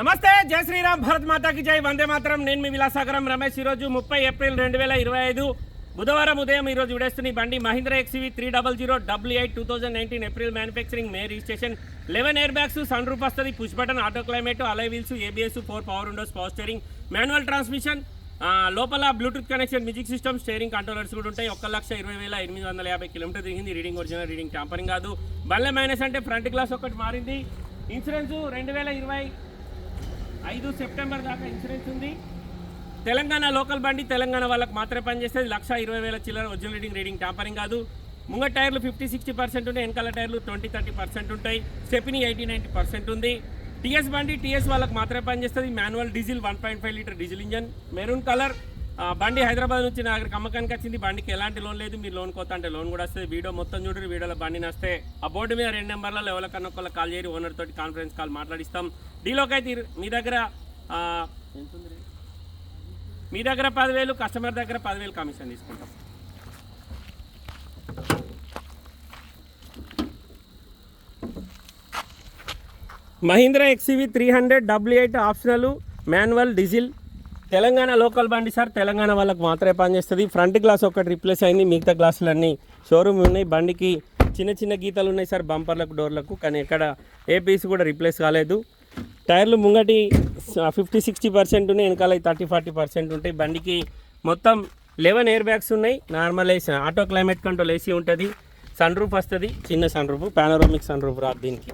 నమస్తే జై శ్రీరామ్ భరత్ మాతాకి జై వందే మాత్రం. నేను మీ విలాసాగరం రమేష్. ఈరోజు ముప్పై ఏప్రిల్ రెండు వేల ఇరవై ఐదు బుధవారం ఉదయం ఈరోజు విడేస్తున్న బండి Mahindra X V three double zero W eight two thousand nineteen April manufacturing May registration eleven air bags sun roof వస్తుంది push button auto climate alloy wheels ABS four power windows power steering manual transmission లోపల Bluetooth connection music system steering controllers కూడా ఉంటాయి. ఒక్క లక్ష ఇరవై వేల ఎనిమిది వందల యాభై కిలోమీటర్ తిరిగింది రీడింగ్ ఒరిజినల్ రీడింగ్ ట్యాంపరింగ్ కాదు. బల్లె మైనస్ అంటే ఫ్రంట్ గ్లాస్ ఒకటి మారింది. ఇన్సూరెన్స్ రెండు వేల ఇరవై ఐదు సెప్టెంబర్ దాకా ఇన్సూరెన్స్ ఉంది. తెలంగాణ లోకల్ బండి తెలంగాణ వాళ్ళకి మాత్రమే పనిచేస్తుంది. లక్ష ఇరవై వేల చిల్లర ఒరిజినల్ రీడింగ్ రీడింగ్ టాపరింగ్ కాదు. ముంగ టైర్లు ఫిఫ్టీ సిక్స్టీ పర్సెంట్ ఉంటాయి. వెనకాల టైర్లు ట్వంటీ థర్టీ పర్సెంట్ ఉంటాయి. స్టెపిని ఎయిటీ నైంటీ పర్సెంట్ ఉంది. టీఎస్ బండి టీఎస్ వాళ్ళకి మాత్రమే పనిచేస్తుంది. Manual diesel one point five litre diesel engine. Maroon colour. బండి హైదరాబాద్ నుంచి నా దగ్గర అమ్మకానికి వచ్చింది. బండికి ఎలాంటి లోన్ లేదు. మీరు లోన్ కొత్త అంటే లోన్ కూడా వస్తుంది. వీడియో మొత్తం చూడరు వీడియోలో బండి నస్తే. ఆ బోర్డు మీద రెండు నెంబర్లలో ఎవరికన్నా ఒకళ్ళ కాల్ చేయరు ఓనర్ తోటి కాన్ఫరెన్స్ కాల్ మాట్లాడిస్తాం. డీలోకి అయితే మీ దగ్గర మీ దగ్గర పదివేలు కస్టమర్ దగ్గర పదివేలు కమిషన్ తీసుకుంటాం. Mahindra XUV three hundred W eight optional manual diesel Telangana local బండి సార్. తెలంగాణ వాళ్ళకి మాత్రమే పనిచేస్తుంది ఫ్రంట్ గ్లాస్ ఒకటి రిప్లేస్ అయింది. మిగతా గ్లాసులన్నీ షోరూమ్ ఉన్నాయి. బండికి చిన్న చిన్న గీతలు ఉన్నాయి సార్ బంపర్లకు డోర్లకు కానీ ఎక్కడ ఏ పీస్ కూడా రిప్లేస్ కాలేదు. టైర్లు ముంగటి ఫిఫ్టీ సిక్స్టీ పర్సెంట్ ఉన్నాయి. వెనకాల థర్టీ ఫార్టీ పర్సెంట్ ఉంటాయి. బండికి మొత్తం లెవెన్ ఎయిర్ బ్యాగ్స్ ఉన్నాయి. Normal AC auto climate control AC ఉంటుంది. సన్ రూఫ్ వస్తుంది. చిన్న sunroof panoramic sunroof రాదు దీనికి.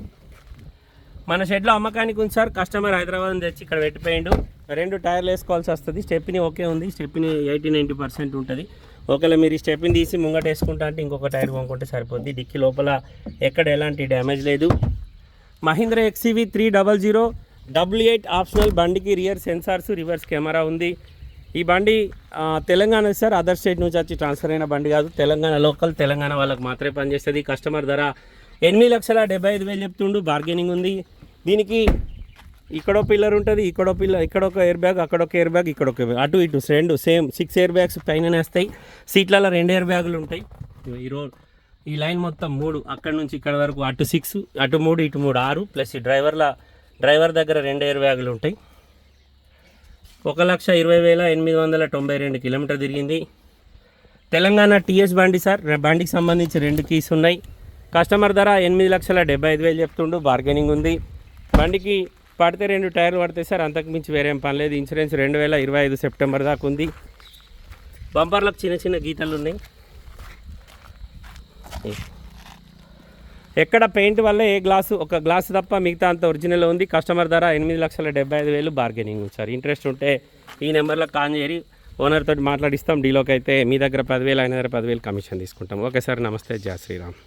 మన షెడ్లో అమ్మకానికి ఉంది సార్. కస్టమర్ హైదరాబాద్ తెచ్చి ఇక్కడ పెట్టిపోయిండు. రెండు టైర్లు వేసుకోవాల్సి వస్తుంది. స్టెప్ని ఓకే ఉంది. స్టెప్ని ఎయిటీ నైంటీ పర్సెంట్ ఉంటుంది. ఒకవేళ మీరు ఈ స్టెప్ని తీసి ముంగట వేసుకుంటా అంటే ఇంకొక టైర్ కొనుక్కుంటే సరిపోద్ది. డిక్కీ లోపల ఎక్కడ ఎలాంటి డ్యామేజ్ లేదు. Mahindra XUV three double zero W eight optional బండికి రియర్ సెన్సార్స్ రివర్స్ కెమెరా ఉంది. ఈ బండి తెలంగాణ సార్. అదర్ స్టేట్ నుంచి వచ్చి ట్రాన్స్ఫర్ అయిన బండి కాదు. తెలంగాణ లోకల్ తెలంగాణ వాళ్ళకి మాత్రమే పనిచేస్తుంది. కస్టమర్ ధర ఎనిమిది లక్షల డెబ్బై ఐదు వేలు చెప్తుండు బార్గెనింగ్ ఉంది. దీనికి ఇక్కడో పిల్లర్ ఉంటుంది ఇక్కడో పిల్లర్ ఇక్కడ ఒక ఎయిర్ బ్యాగ్ అక్కడ ఒక ఎయిర్ బ్యాగ్ ఇక్కడ ఒక అటు ఇటు రెండు సేమ్ సిక్స్ ఎయిర్ బ్యాగ్స్ పైన వేస్తాయి. సీట్లలో రెండు ఎయిర్ బ్యాగులు ఉంటాయి. ఈ రోడ్ ఈ లైన్ మొత్తం మూడు అక్కడ నుంచి ఇక్కడ వరకు అటు సిక్స్ అటు మూడు ఇటు మూడు ఆరు ప్లస్ ఈ డ్రైవర్ల డ్రైవర్ దగ్గర రెండు ఎయిర్ బ్యాగులు ఉంటాయి. ఒక లక్ష ఇరవై వేల ఎనిమిది వందల తొంభై రెండు కిలోమీటర్ తిరిగింది. తెలంగాణ టీఎస్ బండి సార్ బండికి సంబంధించి రెండు కీస్ ఉన్నాయి. కస్టమర్ ధర ఎనిమిది లక్షల డెబ్బై ఐదు వేలు చెప్తుండు బార్గెనింగ్ ఉంది. బండికి పడితే రెండు టైర్లు పడితే సార్ అంతకు మించి వేరేం పని లేదు. ఇన్సూరెన్స్ రెండు వేల ఇరవై ఐదు సెప్టెంబర్ దాకా ఉంది. బంపర్లకు చిన్న చిన్న గీతలు ఉన్నాయి. ఎక్కడ పెయింట్ వల్ల ఏ గ్లాసు ఒక గ్లాసు తప్ప మిగతా అంత ఒరిజినల్ ఉంది. కస్టమర్ ధర ఎనిమిది లక్షల డెబ్బై ఐదు వేలు బార్గెనింగ్ ఉంది సార్. ఇంట్రెస్ట్ ఉంటే ఈ నెంబర్లో కాల్ చేరి ఓనర్ తోటి మాట్లాడిస్తాం. డీలోకి అయితే మీ దగ్గర పదివేలు ఆయన దగ్గర పదివేలు కమిషన్ తీసుకుంటాం. ఓకే సార్ నమస్తే. జయ శ్రీరామ్.